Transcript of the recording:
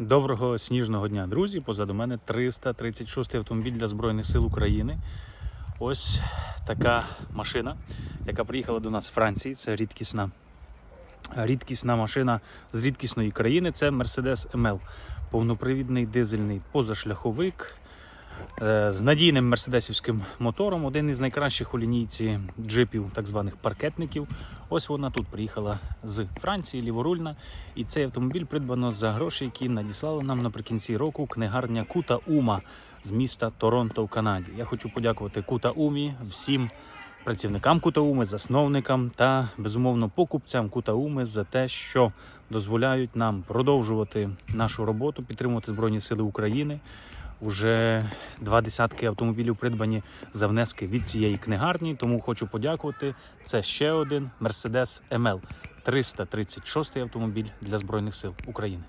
Доброго сніжного дня, друзі. Позаду мене 336 автомобіль для Збройних сил України. Ось така машина, яка приїхала до нас з Франції. Це рідкісна, рідкісна машина з рідкісної країни. Це Mercedes ML. Повнопривідний дизельний позашляховик з надійним мерседесівським мотором. Один із найкращих у лінійці джипів, так званих паркетників. Ось вона тут приїхала з Франції, ліворульна. І цей автомобіль придбано за гроші, які надіслала нам наприкінці року книгарня Кута Ума з міста Торонто в Канаді. Я хочу подякувати Кута Умі всім працівникам Кута Уми, засновникам та безумовно покупцям Кута Уми за те, що дозволяють нам продовжувати нашу роботу, підтримувати Збройні Сили України. Уже два десятки автомобілів придбані за внески від цієї книгарні. Тому хочу подякувати. Це ще один Mercedes ML 336 автомобіль для Збройних сил України.